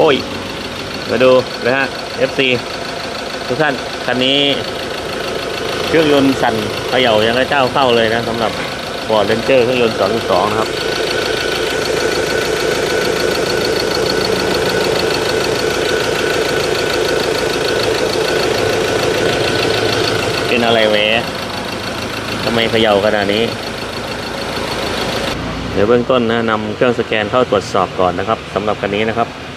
โอ้ย มาดูนะฮะ FC ทุกท่าน คันนี้เครื่องยนต์สั่นเขย่ายังกรเจ้าเข้าเลยนะสำหรับ Ford Ranger เครื่องยนต์ 2.2 นะครับเป็นอะไรแหวะทำไมเขย่าขนาดนี้ เดี๋ยวเบื้องต้นนะนำเครื่องสแกนเข้าตรวจสอบก่อนนะครับสำหรับคันนี้นะครับ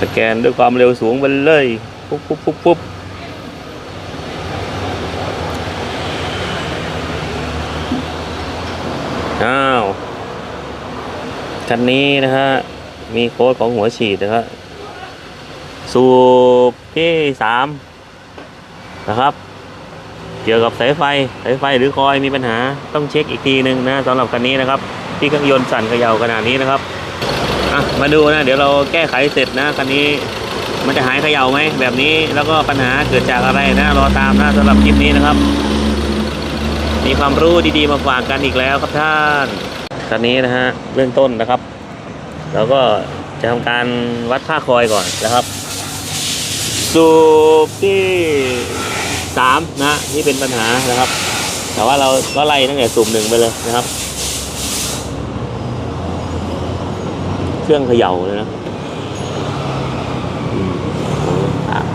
สแกนด้วยความเร็วสูงไปเลยปุ๊บปุ๊บปุ๊บปุ๊บอ้าวคันนี้นะฮะ มีโค้ดของหัวฉีดนะครับสูบที่สามนะครับ เกี่ยวกับสายไฟสายไฟหรือคอยมีปัญหาต้องเช็คอีกทีหนึ่งนะสำหรับคันนี้นะครับ ที่เครื่องยนต์สั่นเขย่าขนาดนี้นะครับ อะมาดูนะ เดี๋ยวเราแก้ไขเสร็จนะคันนี้มันจะหายเขย่าไหมแบบนี้แล้วก็ปัญหาเกิดจากอะไรนะ รอตามนะสำหรับคลิปนี้นะครับ มีความรู้ดีๆมาฝากกันอีกแล้วครับท่านคันนี้นะฮะเบื้องต้นนะครับเราก็จะทำการวัดค่าคอยก่อนนะครับ สูบที่สามนะที่เป็นปัญหานะครับ แต่ว่าเราก็ไล่ตั้งแต่สูบหนึ่งไปเลยนะครับ เครื่องเขย่าเลยนะอืมโอ้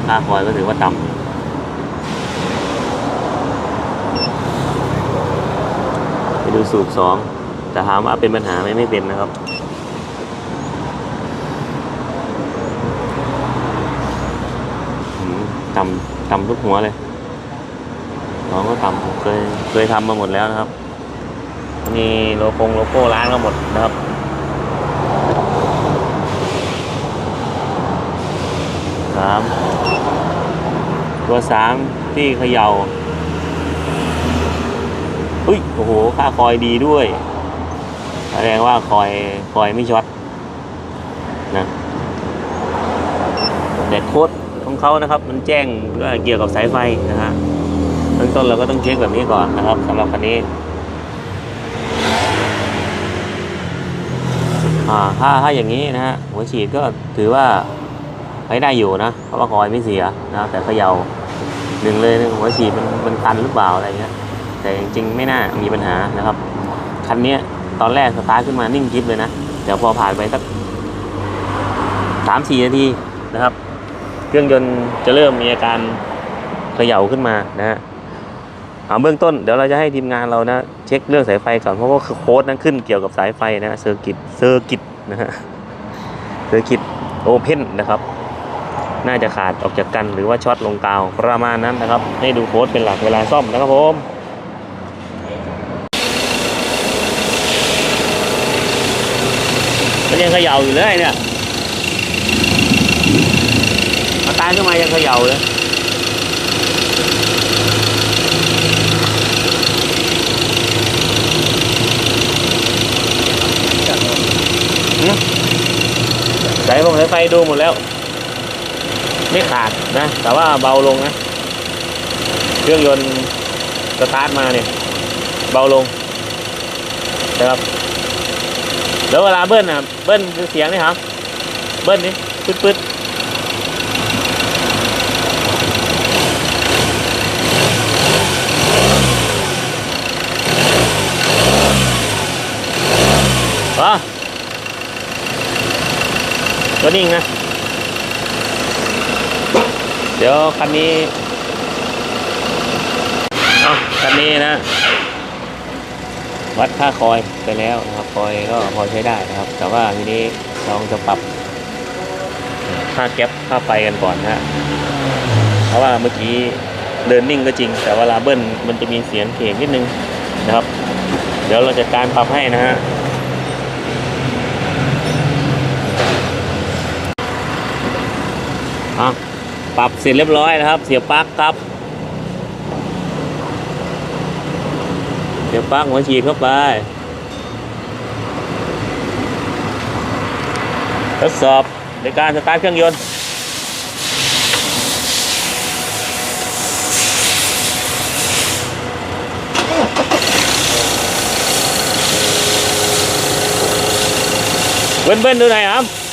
ค่าคอยก็ถือว่าต่ำไปดูสูบสองแต่ถามว่าเป็นปัญหาไหมไม่เป็นนะครับ ต่ำต่ำทุกหัวเลยน้องก็ต่ำเคยเคยทำมาหมดแล้วนะครับมีโลโก้โลโก้ร้านก็หมดนะครับ สามตัวสามที่เขย่าอุ้ยโอ้โห ค่าคอยดีด้วย แสดงว่าคอยคอยไม่ช็อตนะแต่โค้ดของเขานะครับ มันแจ้งว่าเกี่ยวกับสายไฟนะฮะเบื้องต้นเราก็ต้องเช็คแบบนี้ก่อนนะครับสำหรับคันนี้อ่าถ้าถ้าอย่างนี้นะฮะหัวฉีดก็ถือว่า ใช้ได้อยู่นะ เพราะว่าคอยไม่เสียนะแต่เขยา่าหนึ่งเลยหัวฉีดมันมันตันหรือเปล่าอะไรเงี้ยแต่จริงๆไม่น่ามีปัญหานะครับ คันนี้ตอนแรกสตาร์ทขึ้นมานิ่งคลิปเลยนะเดี๋ยวพอผ่านไปสักสามสี่นาทีนะครับ เครื่องยนต์จะเริ่มมีอาการเขย่าขึ้นมานะฮะเอาเบื้องต้นเดี๋ยวเราจะให้ทีมงานเรานะเช็คเรื่องสายไฟก่อนเพราะว่าโค้ดนั้นขึ้นเกี่ยวกับสายไฟนะเซอร์กิตเซอร์กิตนะฮะเซอร์กิตโอเพนนะครับ น่าจะขาดออกจากกันหรือว่าช็อตลงกาวประมาณนั้นนะครับ ให้ดูโค้ดเป็นหลักเวลาซ่อมนะครับผมมันยังเขย่าอยู่เลยเนี่ยมาตายขึ้นมายังเขย่าเลยสายฟงสายไฟดูหมดแล้ว ไม่ขาดนะ แต่ว่าเบาลงนะ เครื่องยนต์สตาร์ทมาเนี่ย เบาลงนะครับแล้วเวลาเบิ้ลนะเบิ้ลเสียงนี่ครับ เบิ้ลนี่ปึ๊ดปึ๊ดอ๋อก็นิ่งนะ เดี๋ยวคันนี้เอาคันนี้นะ วัดค่าคอยไปแล้วนะครับคอยก็พอใช้ได้นะครับ แต่ว่าทีนี้เราจะปรับค่าแก๊ปค่าไฟกันก่อนนะฮะเพราะว่าเมื่อกี้เดินนิ่งก็จริง แต่เวลาเบิ้ลมันจะมีเสียงเข่งนิดนึงนะครับ เดี๋ยวเราจัดการปรับให้นะฮะอะ ปรับเสร็จเรียบร้อยนะครับ เสียบปลั๊กครับ เสียบปลั๊กหัวฉีดเข้าไป ทดสอบในการสตาร์ทเครื่องยนต์เบิ้ลเบิ้ลดูหน่อยครับ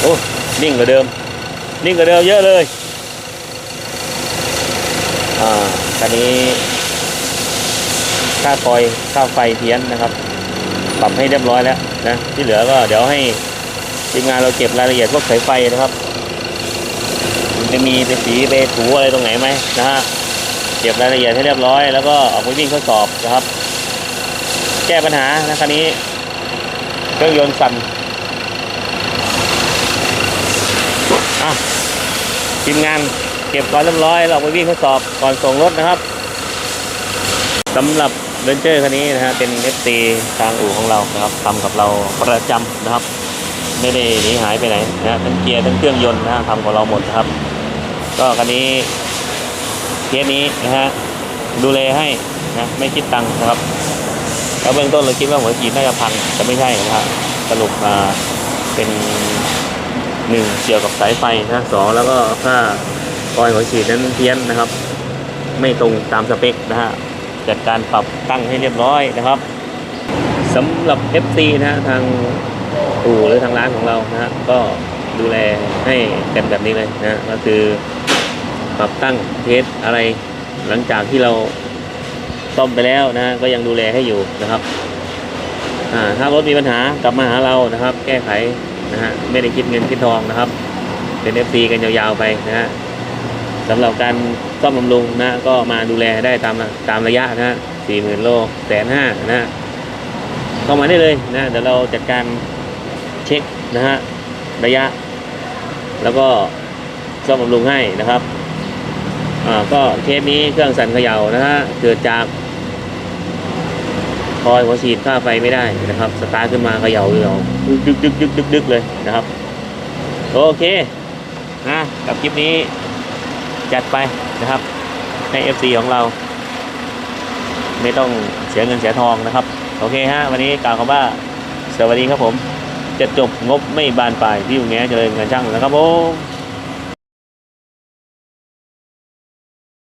โอ้นิ่งกว่าเดิม นิ่งกว่าเดิมเยอะเลยอ่าตอนนี้ค่าคอยค่าไฟเพี้ยนนะครับ ปรับให้เรียบร้อยแล้วนะที่เหลือก็เดี๋ยวให้ทีมงานเราเก็บรายละเอียดพวกสายไฟนะครับมันจะมีไปสีไปถูอะไรตรงไหนไหมนะฮะเก็บรายละเอียดให้เรียบร้อย แล้วก็ออกไปวิ่งทดสอบนะครับ แก้ปัญหานะคันนี้ เครื่องยนต์สั่นอะทีมงานเก็บก่อนเรียบร้อย เราไปวิ่งทดสอบก่อนส่งรถนะครับสำหรับเรนเจอร์คันนี้นะฮะเป็น FT ทางอู่ของเรานะครับทำกับเราประจำนะครับ ไม่ได้หนีหายไปไหนนะฮะทั้งเกียร์ทั้งเครื่องยนต์นะฮะทำของเราหมดนะครับ ก็คันนี้เคสนี้นะฮะดูแลให้นะไม่คิดตังค์นะครับ แล้วเบื้องต้นเราคิดว่าหัวฉีดน่าจะพังแต่ไม่ใช่นะครับสรุปมาเป็นหนึ่งเกี่ยวกับสายไฟนะสองแล้วก็ค่าคอยหัวฉีดนั้นเพี้ยนนะครับ ไม่ตรงตามสเปคนะฮะจัดการปรับตั้งให้เรียบร้อยนะครับสำหรับ FC นะฮะทางอู่หรือทางร้านของเรานะฮะก็ดูแลให้กันแบบนี้เลยนะฮะก็คือปรับตั้งเทสอะไรหลังจากที่เรา ซ่อมไปแล้วนะก็ยังดูแลให้อยู่นะครับถ้ารถมีปัญหากลับมาหาเรานะครับ แก้ไขนะฮะไม่ได้คิดเงินคิดทองนะครับ เป็น FC กันยาวๆไปนะฮะสำหรับการซ่อมบำรุงนะก็มาดูแลได้ตามตามระยะนะฮะสี่หมื่นโลแสนห้านะฮะเข้ามาได้เลยนะเดี๋ยวเราจัดการเช็คนะฮะระยะ แล้วก็ซ่อมบำรุงให้นะครับ อ่าก็เคสนี้เครื่องสั่นเขย่านะฮะเกิดจากคอยหัวฉีดค่าไฟไม่ได้นะครับ สตาร์ทขึ้นมาเขย่าเขย่าดึกดึกดึกดึกดึกเลยนะครับ โอเคนะกับคลิปนี้จัดไปนะครับให้ FC ของเรา ไม่ต้องเสียเงินเสียทองนะครับ โอเคฮะวันนี้กล่าวคำว่า สวัสดีครับผม จะจบงบไม่บานปลายที่อยู่แง่เจริญงานช่างนะครับผม